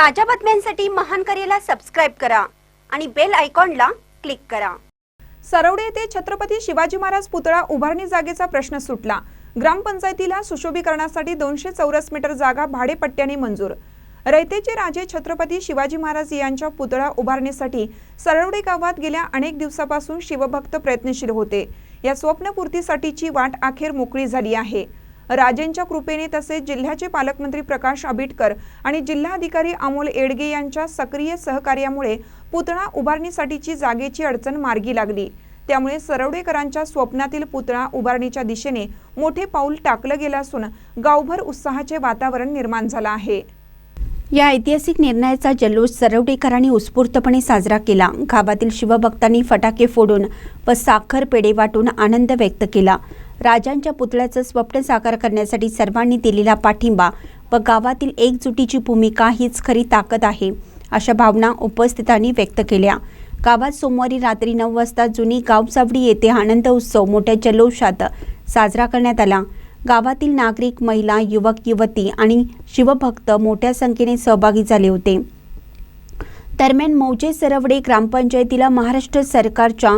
ताज्या बातम्यांसाठी महान करेला सबस्क्राईब करा आणि बेल आयकॉनला क्लिक करा. सरवडे येथे छत्रपती शिवाजी महाराज पुतळा उभारणी जागेचा प्रश्न सुटला. ग्रामपंचायतीला सुशोभीकरणासाठी दोनशे चौरस मीटर जागा भाडेपट्ट्याने मंजूर. रयतेचे राजे छत्रपती शिवाजी महाराज यांच्या पुतळा उभारणीसाठी सरवडे गावात गेल्या अनेक दिवसापासून शिवभक्त प्रयत्नशील होते. या स्वप्नपूर्तीसाठीची वाट अखेर मोकळी झाली आहे. राजेंच्या कृपेने तसेच जिल्ह्याचे पालकमंत्री प्रकाश आबिटकर आणि जिल्हाधिकारी अमोल एडगे यांच्या सक्रिय सहकार्यामुळे पुतळा उभारणीसाठीची जागेची अडचण मार्गी लागली. त्यामुळे सरवडेकरांच्या स्वप्नातील पुतळा उभारणीच्या दिशेने मोठे पाऊल टाकलं गेलं असून गावभर उत्साहाचे वातावरण निर्माण झालं आहे. या ऐतिहासिक निर्णयाचा जल्लोष सरवडेकरांनी उत्स्फूर्तपणे साजरा केला. गावातील शिवभक्तांनी फटाके फोडून व साखर पेढे वाटून आनंद व्यक्त केला. राजांच्या पुतळ्याचं स्वप्न साकार करण्यासाठी सर्वांनी दिलेला पाठिंबा व गावातील एकजुटीची भूमिका हीच खरी ताकद आहे अशा भावना उपस्थितांनी व्यक्त केल्या. गावात सोमवारी रात्री नऊ वाजता जुनी गावसावडी येथे आनंद उत्सव मोठ्या जल्लोषात साजरा करण्यात आला. गावातील नागरिक महिला युवक युवती आणि शिवभक्त मोठ्या संख्येने सहभागी झाले होते. दरम्यान मौजे सरवडे ग्रामपंचायतीला महाराष्ट्र सरकारच्या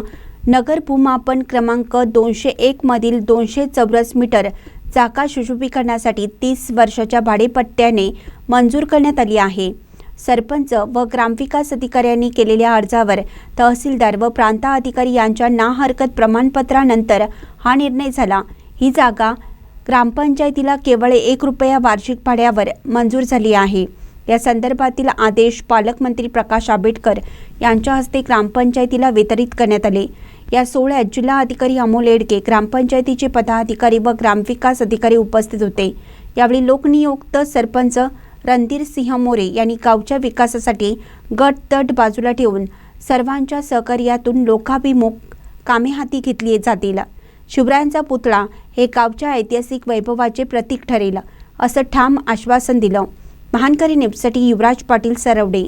नगर भूमापन क्रमांक दोनशे एकमधील दोनशे चौरस मीटर जागा सुशोभीकरणासाठी तीस वर्षाच्या भाडेपट्ट्याने मंजूर करण्यात आली आहे. सरपंच व ग्रामविकास अधिकाऱ्यांनी केलेल्या अर्जावर तहसीलदार व प्रांत अधिकारी यांच्या ना हरकत प्रमाणपत्रानंतर हा निर्णय झाला. ही जागा ग्रामपंचायतीला केवळ एक रुपया वार्षिक भाड्यावर मंजूर झाली आहे. या संदर्भातील आदेश पालकमंत्री प्रकाश आंबेडकर यांच्या हस्ते ग्रामपंचायतीला वितरित करण्यात आले. या सोहळ्यात जिल्हाधिकारी अमोल एडके ग्रामपंचायतीचे पदाधिकारी व ग्रामविकास अधिकारी उपस्थित होते. यावेळी लोकनियुक्त सरपंच रणधीर सिंह मोरे यांनी गावच्या विकासासाठी गट तट बाजूला ठेवून सर्वांच्या सहकार्यातून लोकाभिमुख कामे हाती घेतली जातील. शिवरायांचा पुतळा हे गावच्या ऐतिहासिक वैभवाचे प्रतीक ठरेल असं ठाम आश्वासन दिलं. महानकरी नेपसाठी युवराज पाटील सरवडे